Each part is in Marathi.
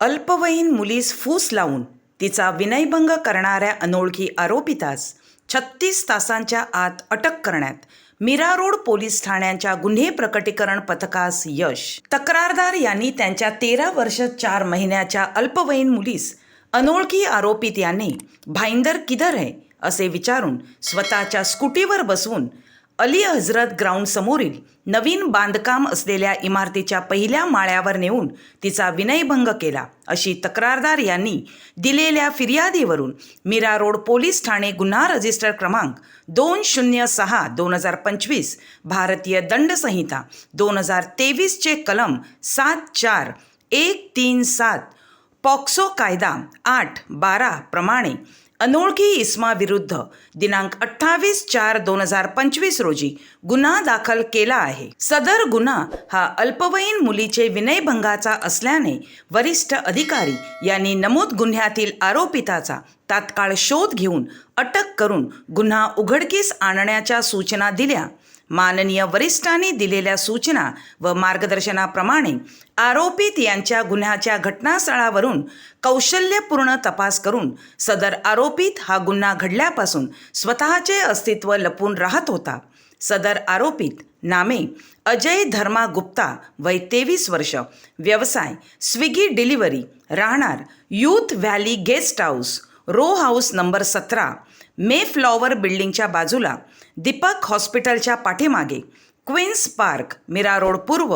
अल्पवयीन मुलीस फूस लावून तिचा विनयभंग करणाऱ्या अनोळखी आरोपितास छत्तीस तासांच्या आत अटक करण्यात मीरा रोड पोलीस ठाण्यांच्या गुन्हे प्रकटीकरण पथकास यश. तक्रारदार यांनी त्यांच्या तेरा वर्ष चार महिन्याच्या अल्पवयीन मुलीस अनोळखी आरोपित यांनी भाईंदर किधर आहे असे विचारून स्वतःच्या स्कूटीवर बसवून अली हजरत ग्राउंडसमोरील नवीन बांधकाम असलेल्या इमारतीच्या पहिल्या माळ्यावर नेऊन तिचा विनयभंग केला. अशी तक्रारदार यांनी दिलेल्या फिर्यादीवरून मीरा रोड पोलीस ठाणे गुन्हा रजिस्टर क्रमांक दोन शून्य सहा दोन हजार पंचवीस भारतीय दंड संहिता दोन हजार तेवीसचे कलम सात चार एक तीन सात पॉक्सो कायदा आठ बारा प्रमाणे अनोळखी इस्माविरुद्ध दिनांक अठ्ठावीस चार दोन हजार पंचवीस रोजी गुन्हा दाखल केला आहे. सदर गुन्हा हा अल्पवयीन मुलीचे विनयभंगाचा असल्याने वरिष्ठ अधिकारी यांनी नमूद गुन्ह्यातील आरोपिताचा तात्काळ शोध घेऊन अटक करून गुन्हा उघडकीस आणण्याच्या सूचना दिल्या. माननीय वरिष्ठांनी दिलेल्या सूचना व मार्गदर्शनाप्रमाणे आरोपित यांच्या गुन्ह्याच्या घटनास्थळावरून कौशल्यपूर्ण तपास करून सदर आरोपित हा गुन्हा घडल्यापासून स्वतःचे अस्तित्व लपून राहत होता. सदर आरोपित नामे अजय धर्मा गुप्ता वय तेवीस वर्ष व्यवसाय स्विगी डिलिव्हरी राहणार youth valley guest house row house number सतरा मे फ्लॉवर बिल्डिंगच्या बाजूला दीपक हॉस्पिटलच्या पाठीमागे क्वीन्स पार्क मीरा रोड पूर्व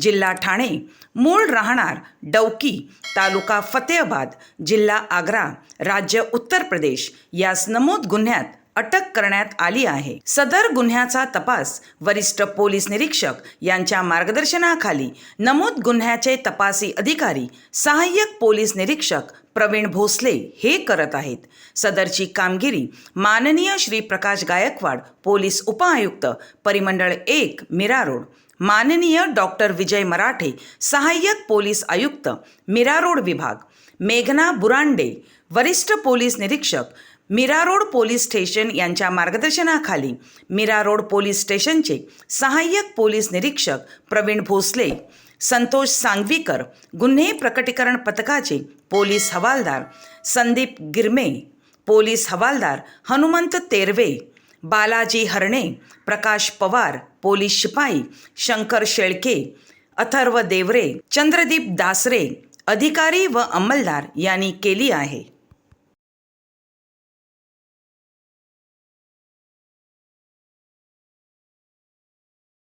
जिल्हा ठाणे मूळ राहणार डौकी तालुका फतेहाबाद जिल्हा आग्रा राज्य उत्तर प्रदेश यास नमूद गुन्ह्यात अटक करण्यात आली आहे. सदर गुन्ह्याचा तपास वरिष्ठ पोलीस निरीक्षक यांच्या मार्गदर्शनाखाली नमूद गुन्ह्याचे तपासी अधिकारी सहाय्यक पोलीस निरीक्षक प्रवीण भोसले हे करत आहेत. सदरची कामगिरी माननीय श्री प्रकाश गायकवाड पोलीस उपआयुक्त परिमंडळ एक मिरारोड माननीय डॉक्टर विजय मराठे सहाय्यक पोलीस आयुक्त मिरा रोड विभाग. मेघना बुरांडे वरिष्ठ पोलीस निरीक्षक मीरा रोड पोलीस स्टेशन यांच्या मार्गदर्शनाखाली मीरा रोड पोलीस स्टेशनचे सहाय्यक पोलीस निरीक्षक प्रवीण भोसले संतोष सांगवीकर गुन्हे प्रकटीकरण पथकाचे पोलीस हवालदार संदीप गिरमे पोलीस हवालदार हनुमंत तेरवे बालाजी हरणे प्रकाश पवार पोलीस शिपाई शंकर शेळके अथर्व देवरे चंद्रदीप दासरे अधिकारी व अंमलदार यांनी केली आहे.